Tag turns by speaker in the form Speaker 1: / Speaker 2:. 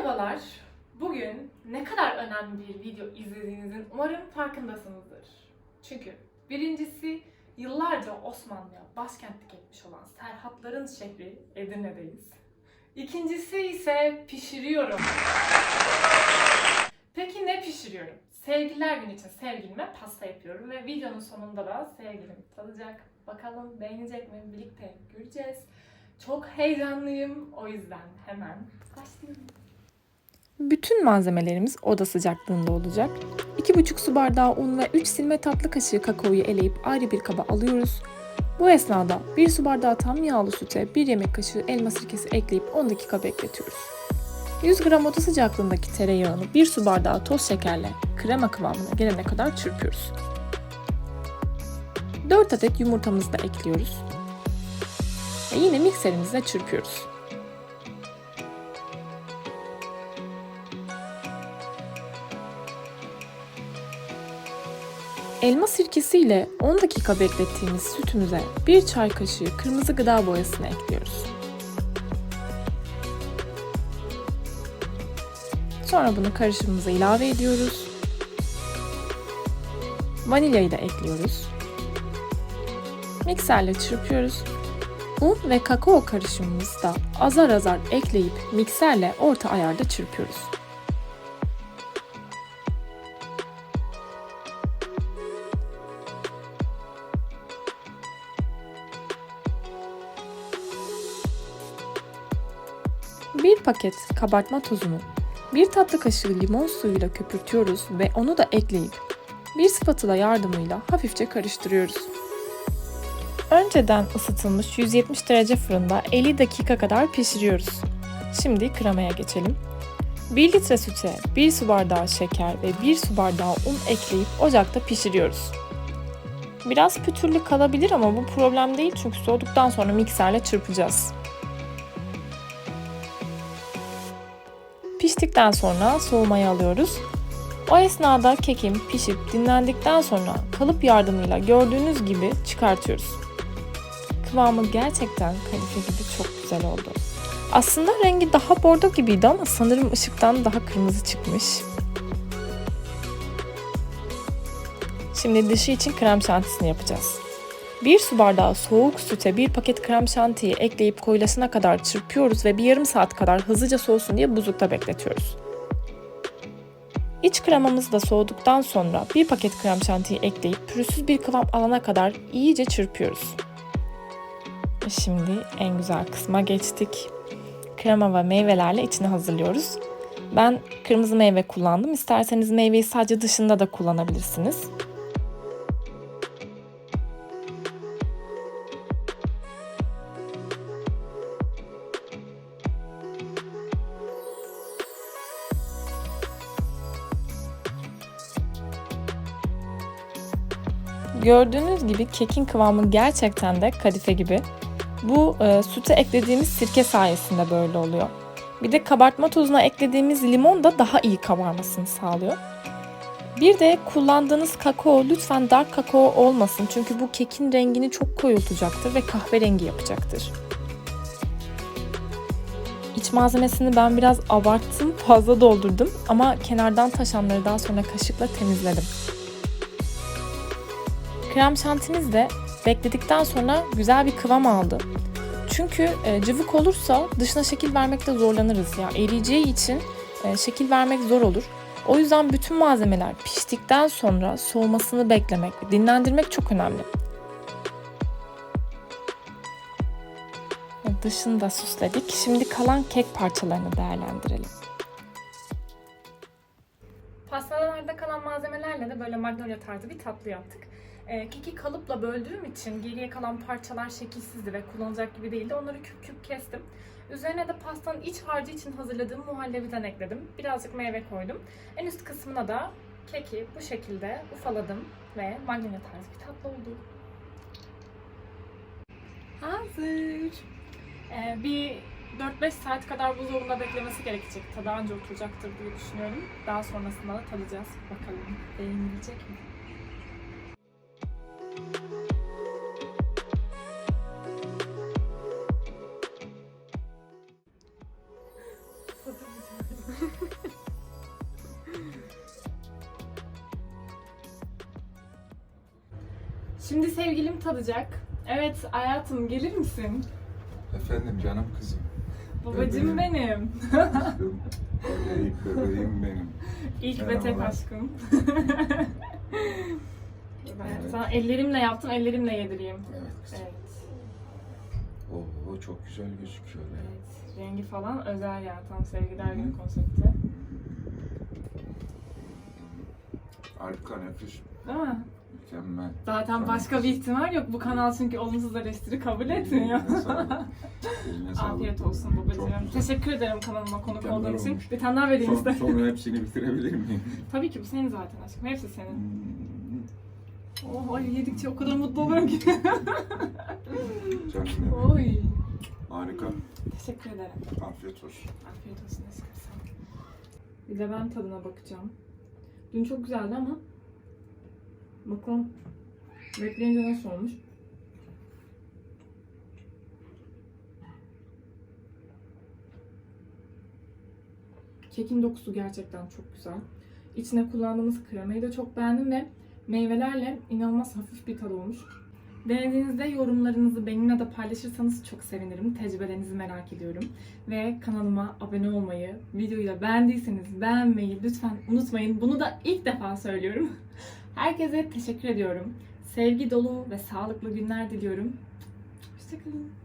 Speaker 1: Merhabalar. Bugün ne kadar önemli bir video izlediğinizin umarım farkındasınızdır. Çünkü birincisi yıllarca Osmanlı'ya başkentlik etmiş olan Serhatların şehri Edirne'deyiz. İkincisi ise pişiriyorum. Peki ne pişiriyorum? Sevgililer günü için sevgilime pasta yapıyorum ve videonun sonunda da sevgilim tadacak. Bakalım beğenecek mi? Birlikte göreceğiz. Çok heyecanlıyım. O yüzden hemen başlayalım.
Speaker 2: Bütün malzemelerimiz oda sıcaklığında olacak. 2,5 su bardağı un ve 3 silme tatlı kaşığı kakaoyu eleyip ayrı bir kaba alıyoruz. Bu esnada 1 su bardağı tam yağlı süte 1 yemek kaşığı elma sirkesi ekleyip 10 dakika bekletiyoruz. 100 gram oda sıcaklığındaki tereyağını 1 su bardağı toz şekerle krema kıvamına gelene kadar çırpıyoruz. 4 adet yumurtamızı da ekliyoruz. Ve yine mikserimizle çırpıyoruz. Elma sirkesiyle 10 dakika beklettiğimiz sütümüze 1 çay kaşığı kırmızı gıda boyasını ekliyoruz. Sonra bunu karışımımıza ilave ediyoruz. Vanilyayı da ekliyoruz. Mikserle çırpıyoruz. Un ve kakao karışımımızı da azar azar ekleyip mikserle orta ayarda çırpıyoruz. Bir paket kabartma tozunu bir tatlı kaşığı limon suyuyla köpürtüyoruz ve onu da ekleyip bir spatula yardımıyla hafifçe karıştırıyoruz. Önceden ısıtılmış 170 derece fırında 50 dakika kadar pişiriyoruz. Şimdi kremaya geçelim. 1 litre süte 1 su bardağı şeker ve 1 su bardağı un ekleyip ocakta pişiriyoruz. Biraz pütürlü kalabilir ama bu problem değil çünkü soğuduktan sonra mikserle çırpacağız. Piştikten sonra soğumaya alıyoruz. O esnada kekim pişip dinlendikten sonra kalıp yardımıyla gördüğünüz gibi çıkartıyoruz. Kıvamı gerçekten kalife gibi çok güzel oldu. Aslında rengi daha bordo gibiydi ama sanırım ışıktan daha kırmızı çıkmış. Şimdi dışı için krem şantisini yapacağız. 1 su bardağı soğuk süte 1 paket krem şantiyi ekleyip koyulasına kadar çırpıyoruz ve bir yarım saat kadar hızlıca soğusun diye buzlukta bekletiyoruz. İç kremamız da soğuduktan sonra 1 paket krem şantiyi ekleyip pürüzsüz bir kıvam alana kadar iyice çırpıyoruz. Şimdi en güzel kısma geçtik. Krema ve meyvelerle içini hazırlıyoruz. Ben kırmızı meyve kullandım. İsterseniz meyveyi sadece dışında da kullanabilirsiniz. Gördüğünüz gibi kekin kıvamı gerçekten de kadife gibi. Bu e, süte eklediğimiz sirke sayesinde böyle oluyor. Bir de kabartma tozuna eklediğimiz limon da daha iyi kabarmasını sağlıyor. Bir de kullandığınız kakao lütfen dark kakao olmasın çünkü bu kekin rengini çok koyultacaktır ve kahverengi yapacaktır. İç malzemesini ben biraz abarttım, fazla doldurdum ama kenardan taşanları daha sonra kaşıkla temizledim. Krem şantimiz de bekledikten sonra güzel bir kıvam aldı. Çünkü e, cıvık olursa dışına şekil vermekte zorlanırız. Ya yani eriyeceği için e, şekil vermek zor olur. O yüzden bütün malzemeler piştikten sonra soğumasını beklemek, dinlendirmek çok önemli. Dışını da süsledik. Şimdi kalan kek parçalarını değerlendirelim.
Speaker 1: Pastalarda kalan malzemelerle de böyle magnolia tarzı bir tatlı yaptık. Ee, keki kalıpla böldüğüm için geriye kalan parçalar şekilsizdi ve kullanacak gibi değildi. Onları küp küp kestim. Üzerine de pastanın iç harcı için hazırladığım muhallebiden ekledim. Birazcık meyve koydum. En üst kısmına da keki bu şekilde ufaladım ve magnolia tarzı bir tatlı oldu. Hazır. Ee, bir 4-5 saat kadar buzdolabında beklemesi gerekecek. Tadı anca oturacaktır diye düşünüyorum. Daha sonrasında da tadacağız. Bakalım beğenilecek mi?
Speaker 2: Şimdi sevgilim tadacak. Evet hayatım gelir misin?
Speaker 3: Efendim canım kızım.
Speaker 2: Babacım
Speaker 3: Bebeğim.
Speaker 2: benim.
Speaker 3: Aşkım. Bebeğim, bebeğim benim.
Speaker 2: İlk ve tek
Speaker 3: Merhabalar.
Speaker 2: aşkım. Ben
Speaker 3: Evet.
Speaker 2: sana ellerimle yaptım, ellerimle yedireyim.
Speaker 3: Evet kızım.
Speaker 2: Evet.
Speaker 3: Çok güzel gözüküyor ya.
Speaker 2: evet. Rengi falan özel ya. Tam sevgiler günü konsepti.
Speaker 3: Harika nefis.
Speaker 2: Değil mi?
Speaker 3: Mükemmel.
Speaker 2: Zaten
Speaker 3: Tamam.
Speaker 2: başka bir ihtimal yok. Bu kanal çünkü olumsuz eleştiri kabul etmiyor.
Speaker 3: Eline sağlık. Eline sağlık.
Speaker 2: Afiyet olsun babacığım.
Speaker 3: Çok güzel.
Speaker 2: Teşekkür ederim kanalıma konuk
Speaker 3: Mükemmel
Speaker 2: olduğun için.
Speaker 3: olmuş.
Speaker 2: Bir tane daha vereyim
Speaker 3: Son,
Speaker 2: istedim.
Speaker 3: sonra hepsini bitirebilir miyim?
Speaker 2: Tabii ki bu senin zaten aşkım. Hepsi senin.
Speaker 3: Hmm,
Speaker 2: Oh ay yedikçe o kadar mutlu oluyorum ki.
Speaker 3: Canım benim.
Speaker 2: Oy.
Speaker 3: Harika.
Speaker 2: Teşekkür ederim.
Speaker 3: Afiyet olsun.
Speaker 2: Afiyet olsun aşkım sağ ol. Bir de ben tadına bakacağım. Dün çok güzeldi ama bakalım bekleyince nasıl olmuş. Kekin dokusu gerçekten çok güzel. İçine kullandığımız kremayı da çok beğendim ve meyvelerle inanılmaz hafif bir tadı olmuş. Denediğinizde yorumlarınızı benimle de paylaşırsanız çok sevinirim. Tecrübelerinizi merak ediyorum. Ve kanalıma abone olmayı, videoyu da beğendiyseniz beğenmeyi lütfen unutmayın. Bunu da ilk defa söylüyorum. Herkese teşekkür ediyorum. Sevgi dolu ve sağlıklı günler diliyorum. Hoşçakalın.